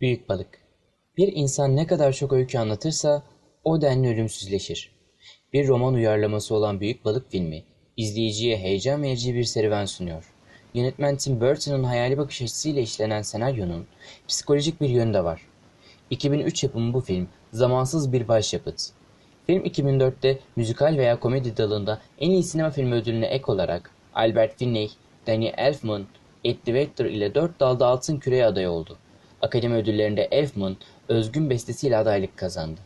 Büyük balık. Bir insan ne kadar çok öykü anlatırsa o denli ölümsüzleşir. Bir roman uyarlaması olan Büyük Balık filmi, izleyiciye heyecan verici bir serüven sunuyor. Yönetmen Tim Burton'ın hayali bakış açısıyla işlenen senaryonun psikolojik bir yönü de var. 2003 yapımı bu film zamansız bir başyapıt. Film 2004'te müzikal veya komedi dalında en iyi sinema filmi ödülüne ek olarak Albert Finney, Danny Elfman, Ed Director ile dört dalda altın küreye aday oldu. Akademi ödüllerinde Elfman özgün bestesiyle adaylık kazandı.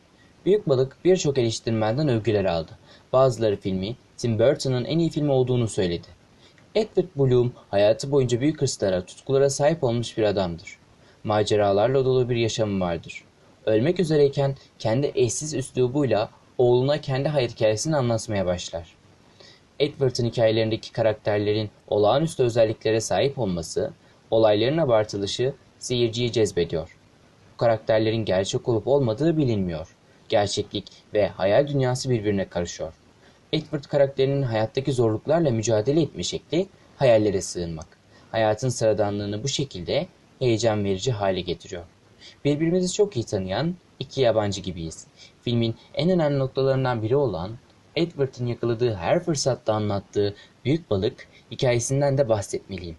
Büyük Balık birçok eleştirmenden övgüler aldı. Bazıları filmi Tim Burton'ın en iyi filmi olduğunu söyledi. Edward Bloom hayatı boyunca büyük hırslara, tutkulara sahip olmuş bir adamdır. Maceralarla dolu bir yaşamı vardır. Ölmek üzereyken kendi eşsiz üslubuyla oğluna kendi hayat hikayesini anlatmaya başlar. Edward'ın hikayelerindeki karakterlerin olağanüstü özelliklere sahip olması, olayların abartılışı seyirciyi cezbediyor. Bu karakterlerin gerçek olup olmadığı bilinmiyor. Gerçeklik ve hayal dünyası birbirine karışıyor. Edward karakterinin hayattaki zorluklarla mücadele etme şekli hayallere sığınmak. Hayatın sıradanlığını bu şekilde heyecan verici hale getiriyor. Birbirimizi çok iyi tanıyan iki yabancı gibiyiz. Filmin en önemli noktalarından biri olan Edward'ın yakaladığı her fırsatta anlattığı büyük balık hikayesinden de bahsetmeliyim.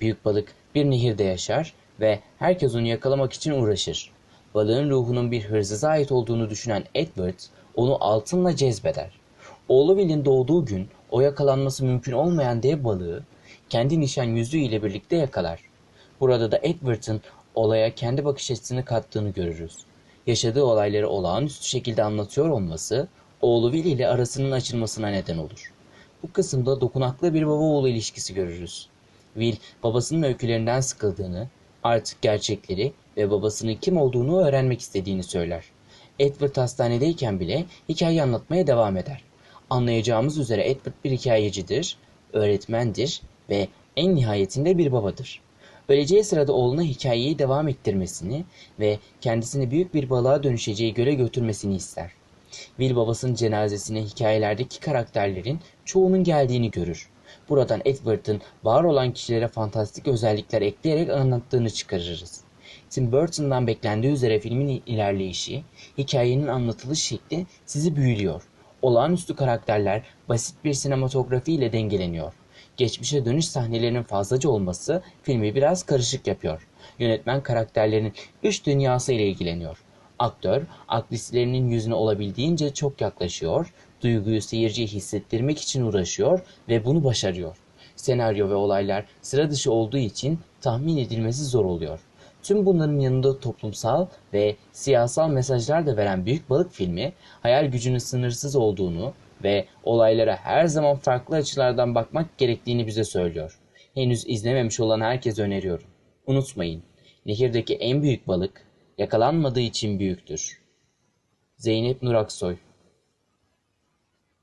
Büyük balık bir nehirde yaşar ve herkes onu yakalamak için uğraşır. Balığın ruhunun bir hırsıza ait olduğunu düşünen Edward onu altınla cezbeder. Oğlu Will'in doğduğu gün o yakalanması mümkün olmayan dev balığı kendi nişan yüzüğü ile birlikte yakalar. Burada da Edward'ın olaya kendi bakış açısını kattığını görürüz. Yaşadığı olayları olağanüstü şekilde anlatıyor olması oğlu Will ile arasının açılmasına neden olur. Bu kısımda dokunaklı bir baba oğlu ilişkisi görürüz. Will babasının öykülerinden sıkıldığını, artık gerçekleri ve babasının kim olduğunu öğrenmek istediğini söyler. Edward hastanedeyken bile hikayeyi anlatmaya devam eder. Anlayacağımız üzere Edward bir hikayecidir, öğretmendir ve en nihayetinde bir babadır. Öleceği sırada oğluna hikayeyi devam ettirmesini ve kendisini büyük bir balığa dönüşeceği göle götürmesini ister. Will babasının cenazesine hikayelerdeki karakterlerin çoğunun geldiğini görür. Buradan Edward'ın var olan kişilere fantastik özellikler ekleyerek anlattığını çıkarırız. Tim Burton'dan beklendiği üzere filmin ilerleyişi, hikayenin anlatılış şekli sizi büyülüyor. Olağanüstü karakterler basit bir sinematografi ile dengeleniyor. Geçmişe dönüş sahnelerinin fazlaca olması filmi biraz karışık yapıyor. Yönetmen karakterlerin üç dünyası ile ilgileniyor. Aktör, aktristlerinin yüzüne olabildiğince çok yaklaşıyor, duyguyu seyirciye hissettirmek için uğraşıyor ve bunu başarıyor. Senaryo ve olaylar sıra dışı olduğu için tahmin edilmesi zor oluyor. Tüm bunların yanında toplumsal ve siyasal mesajlar da veren Büyük Balık filmi, hayal gücünün sınırsız olduğunu ve olaylara her zaman farklı açılardan bakmak gerektiğini bize söylüyor. Henüz izlememiş olan herkese öneriyorum. Unutmayın, nehirdeki en büyük balık yakalanmadığı için büyüktür. Zeynep Nuraksoy